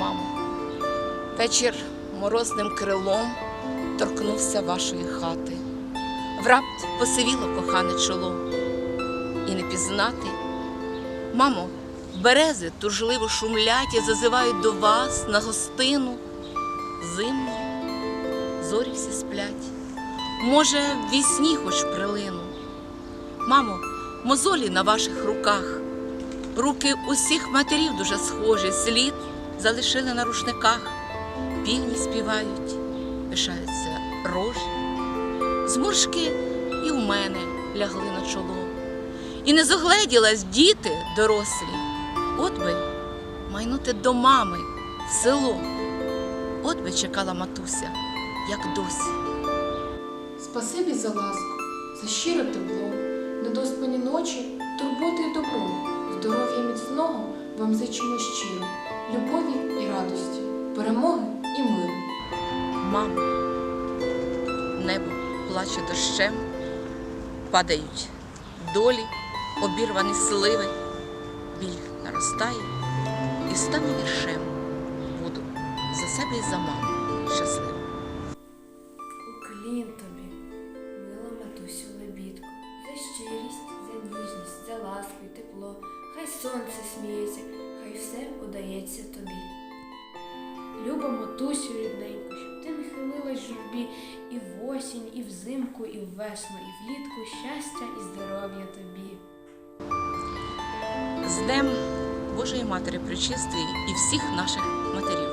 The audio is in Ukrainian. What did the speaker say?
мамо. Вечір морозним крилом торкнувся вашої хати. Врапт посивіло кохане чоло, і не пізнати. Мамо, берези тужливо шумлять і зазивають до вас на гостину. Зимно, зорі всі сплять. Може, в вісні хоч прилину. Мамо, мозолі на ваших руках. Руки усіх матерів дуже схожі, слід залишили на рушниках. Півні співають, пишаються рожі. Зморшки і у мене лягли на чоло. І не зогледілась діти дорослі. От би майнути до мами в село. От би чекала матуся, як досі. Спасибі за ласку, за щире тепло, недоспані ночі, турботи й добро, здоров'я міцного вам зичимо щиро, любові і радості, перемоги і миру. Мамо, небо плаче дощем, падають долі, обірвані сливи, біль наростає і стану віршем. Буду за себе і за маму щасливим. Уклін тобі, мила матусю лебідко, за щирість, за ніжність, за ласку й тепло. Хай сонце сміється, хай все удається тобі. Люба матусю рідненьку, щоб ти не хилилась журбі і в осінь, і взимку, і весну, і влітку щастя і здоров'я тобі. З Днем Божої Матері Пречистої і всіх наших матерів.